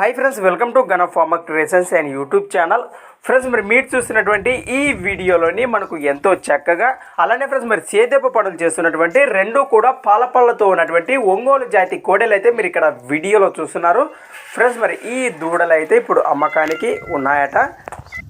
Hi friends welcome to gun farmer creations and YouTube channel friends మరి మీరు చూస్తున్నటువంటి ఈ వీడియోలోని మనకు ఎంతో చక్కగా అలానే ఫ్రెండ్స్ మరి సేదెప్ప పనులు చేస్తున్నటువంటి రెండు కూడా పాలపళ్ళతో ఉన్నటువంటి ఒంగోలు జాతి కోడలు అయితే మీరు ఇక్కడ వీడియోలో చూస్తున్నారు. ఫ్రెండ్స్ మరి ఈ దూడలు అయితే ఇప్పుడు అమ్మకానికి ఉన్నాయట.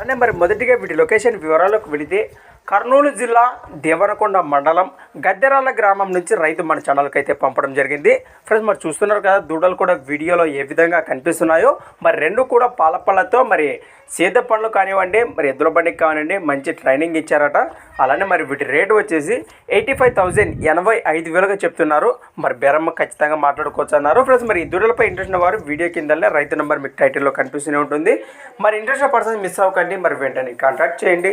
అంటే మరి మొదటిగా వీటి లొకేషన్ వివరాలకు వెళితే కర్నూలు జిల్లా దేవరకొండ మండలం గద్దెరాల గ్రామం నుంచి రైతు మన ఛానల్కి అయితే పంపడం జరిగింది. ఫ్రెండ్స్ మరి చూస్తున్నారు కదా దూడలు కూడా వీడియోలో ఏ విధంగా కనిపిస్తున్నాయో. మరి రెండు కూడా పాలపళ్ళతో మరి సేద పండ్లు కానివ్వండి మరి ఎద్దుల బండికి కానివ్వండి మంచి ట్రైనింగ్ ఇచ్చారట. అలానే మరి వీటి రేటు వచ్చేసి ఎయిటీ ఫైవ్ థౌజండ్ ఎనభై ఐదు వేలుగా చెప్తున్నారు. మరి బెరమ్మ ఖచ్చితంగా మాట్లాడుకోవచ్చు అన్నారు ఫ్రెండ్స్ మరి ఈ దూడలపై ఇంట్రెస్ట్ ఉన్న వారు వీడియో కిందనే రైతు నెంబర్ మీకు టైటిల్లో కనిపిస్తూనే ఉంటుంది. మరి ఇంట్రెస్ట్ పర్సన్ మిస్ అవ్వకండి. మరి వెంటనే కాంటాక్ట్ చేయండి.